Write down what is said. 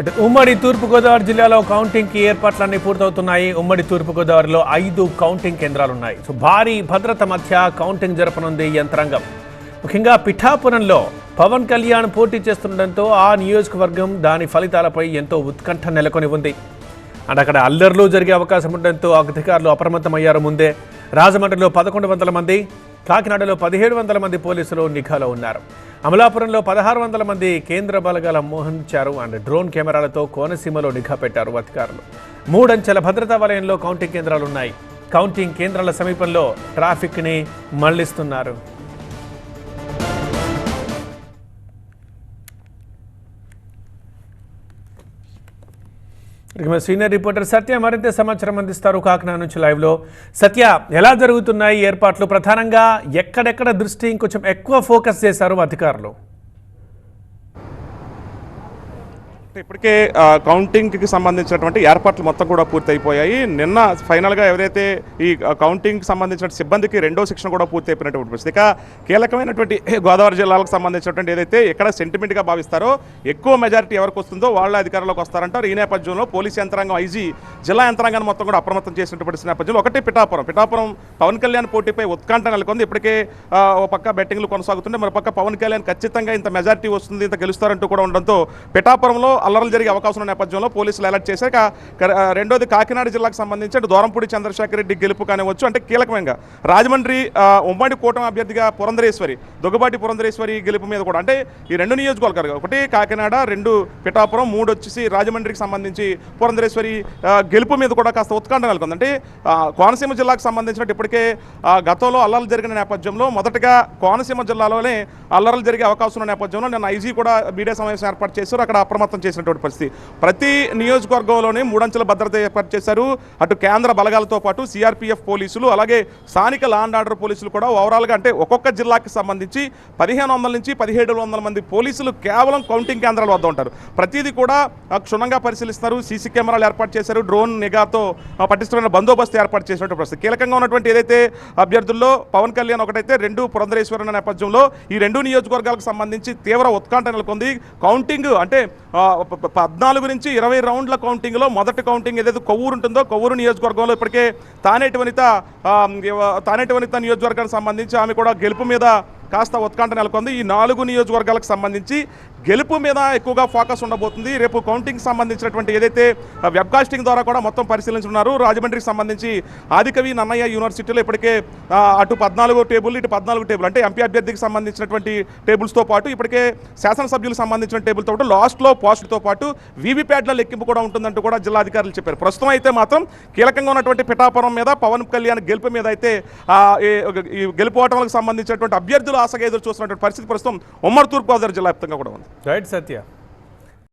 అటు ఉమ్మడి తూర్పుగోదావరి జిల్లాలో కౌంటింగ్కి ఏర్పాట్లన్నీ పూర్తవుతున్నాయి. ఉమ్మడి తూర్పుగోదావరిలో ఐదు కౌంటింగ్ కేంద్రాలు ఉన్నాయి సో భారీ భద్రత మధ్య కౌంటింగ్ జరపనుంది యంత్రాంగం. ముఖ్యంగా పిఠాపురంలో పవన్ కళ్యాణ్ పోటీ చేస్తుండటంతో ఆ నియోజకవర్గం దాని ఫలితాలపై ఎంతో ఉత్కంఠ నెలకొని ఉంది. అండ్ అక్కడ అల్లర్లు జరిగే అవకాశం ఉండడంతో అధికారులు అప్రమత్తమయ్యారు ముందే. రాజమండ్రిలో పదకొండు వందల మంది కాకినాడలో పదిహేడు వందల మంది పోలీసులు నిఘాలో ఉన్నారు. అమలాపురంలో పదహారు వందల మంది కేంద్ర బలగాల మోహరించారు అండ్ డ్రోన్ కెమెరాలతో కోనసీమలో నిఘా పెట్టారు అధికారులు. మూడంచెల భద్రతా వలయంలో కౌంటింగ్ కేంద్రాలు ఉన్నాయి కౌంటింగ్ కేంద్రాల సమీపంలో ట్రాఫిక్ని మళ్ళిస్తున్నారు. ఇక సీనియర్ రిపోర్టర్ సత్య మరింత సమాచారం అందిస్తారు కాకినాడ నుంచి లైవ్లో. సత్య ఎలా జరుగుతున్నాయి ఏర్పాట్లు? ప్రధానంగా ఎక్కడెక్కడ దృష్టి ఇంకొంచెం ఎక్కువ ఫోకస్ చేశారు అధికారులు అంటే ఇప్పటికే కౌంటింగ్కి సంబంధించినటువంటి ఏర్పాట్లు మొత్తం కూడా పూర్తయిపోయాయి. నిన్న ఫైనల్గా ఎవరైతే ఈ కౌంటింగ్కి సంబంధించిన సిబ్బందికి రెండో శిక్షణ కూడా పూర్తి అయిపోయినటువంటి పరిస్థితి ఇక కీలకమైనటువంటి గోదావరి జిల్లాలకు సంబంధించినటువంటి ఏదైతే ఎక్కడ సెంటిమెంట్గా భావిస్తారో ఎక్కువ మెజారిటీ ఎవరికి వస్తుందో వాళ్ళ అధికారంలోకి వస్తారంటారు. ఈ నేపథ్యంలో పోలీస్ యంత్రాంగం ఐజీ జిల్లా యంత్రాంగాన్ని మొత్తం కూడా అప్రమత్తం చేసినటువంటి నేపథ్యంలో ఒకటి పిఠాపురం. పిఠాపురం పవన్ కళ్యాణ్ పోటీపై ఉత్కంఠ నెలకొంది. ఇప్పటికే ఓ పక్క బెట్టింగ్లు కొనసాగుతుంటే మరో పక్క పవన్ కళ్యాణ్ ఖచ్చితంగా ఇంత మెజారిటీ వస్తుంది ఇంత గెలుస్తారంటూ కూడా ఉండడంతో పిఠాపురంలో అల్లర్లు జరిగే అవకాశం ఉన్న నేపథ్యంలో పోలీసులు అలర్ట్ చేశాక రెండోది కాకినాడ జిల్లాకు సంబంధించి అంటే దూరంపూడి చంద్రశేఖర్ రెడ్డి గెలుపు కానివచ్చు అంటే కీలకమైన రాజమండ్రి ఉమ్మడి కూటమి అభ్యర్థిగా పురంధరేశ్వరి దుగ్గబాటి పురంధరేశ్వరి గెలుపు మీద కూడా అంటే ఈ రెండు నియోజకవర్గాలు ఒకటి కాకినాడ రెండు పిఠాపురం మూడు వచ్చేసి రాజమండ్రికి సంబంధించి పురంధరేశ్వరి గెలుపు మీద కూడా కాస్త ఉత్కంఠ నెలకొంది. అంటే కోనసీమ జిల్లాకు సంబంధించినట్టు ఇప్పటికే గతంలో అల్లర్లు జరిగిన నేపథ్యంలో మొదటగా కోనసీమ జిల్లాలోనే అల్లర్లు జరిగే అవకాశం ఉన్న నేపథ్యంలో నేను ఐజీ కూడా మీడియా సమావేశం ఏర్పాటు చేశారు. అక్కడ అప్రమత్తం చేసినటువంటి పరిస్థితి. ప్రతి నియోజకవర్గంలోనే మూడంచెల భద్రత ఏర్పాటు చేశారు. అటు కేంద్ర బలగాలతో పాటు సిఆర్పిఎఫ్ పోలీసులు అలాగే స్థానిక లా అండ్ ఆర్డర్ పోలీసులు కూడా ఓవరాల్గా అంటే ఒక్కొక్క జిల్లాకి సంబంధించి పదిహేను వందల నుంచి పదిహేడు వందల మంది పోలీసులు కేవలం కౌంటింగ్ కేంద్రాల వద్ద ఉంటారు. ప్రతిదీ కూడా క్షుణ్ణంగా పరిశీలిస్తారు. సీసీ కెమెరాలు ఏర్పాటు చేశారు. డ్రోన్ నిఘాతో పట్టిస్తున్న పటిష్టమైన బందోబస్తు ఏర్పాటు చేసినటువంటి పరిస్థితి. కీలకంగా ఉన్నటువంటి ఏదైతే అభ్యర్థుల్లో పవన్ కళ్యాణ్ ఒకటైతే రెండు పురంధరేశ్వరి నేపథ్యంలో ఈ రెండు నియోజకవర్గాలకు సంబంధించి తీవ్ర ఉత్కంఠ నెలకొంది. కౌంటింగ్ అంటే పద్నాలుగు నుంచి ఇరవై రౌండ్ల కౌంటింగ్లో మొదటి కౌంటింగ్ ఏదైతే కొవ్వూరు ఉంటుందో కొవ్వూరు నియోజకవర్గంలో ఇప్పటికే తానేటి వనిత తానేటి వనిత నియోజకవర్గానికి సంబంధించి ఆమె కూడా గెలుపు మీద కాస్త ఉత్కంఠ నెలకొంది. ఈ నాలుగు నియోజకవర్గాలకు సంబంధించి గెలుపు మీద ఎక్కువగా ఫోకస్ ఉండబోతుంది. రేపు కౌంటింగ్ సంబంధించినటువంటి ఏదైతే వెబ్కాస్టింగ్ ద్వారా కూడా మొత్తం పరిశీలించనున్నారు రాజమండ్రికి సంబంధించి ఆదికవి నన్నయ్య యూనివర్సిటీలో ఇప్పటికే అటు పద్నాలుగు టేబుల్ ఇటు పద్నాలుగు టేబుల్ అంటే ఎంపీ అభ్యర్థికి సంబంధించినటువంటి టేబుల్స్తో పాటు ఇప్పటికే శాసనసభ్యులకు సంబంధించిన టేబుల్తో పాటు లాస్ట్లో పోస్టులతో పాటు వీవీప్యాట్ల లెక్కింపు కూడా ఉంటుందంటూ కూడా జిల్లా అధికారులు చెప్పారు. ప్రస్తుతం అయితే మాత్రం కీలకంగా ఉన్నటువంటి పిఠాపురం మీద పవన్ కళ్యాణ్ గెలుపు మీద అయితే ఈ గెలుపు ఓటములకు సంబంధించినటువంటి అభ్యర్థులు ఆశగా ఎదురు చూస్తున్నటువంటి పరిస్థితి ప్రస్తుతం ఉమ్మడి తూర్పుగోదావరి జిల్లా వ్యాప్తంగా కూడా ఉంది. రైట్ సత్య.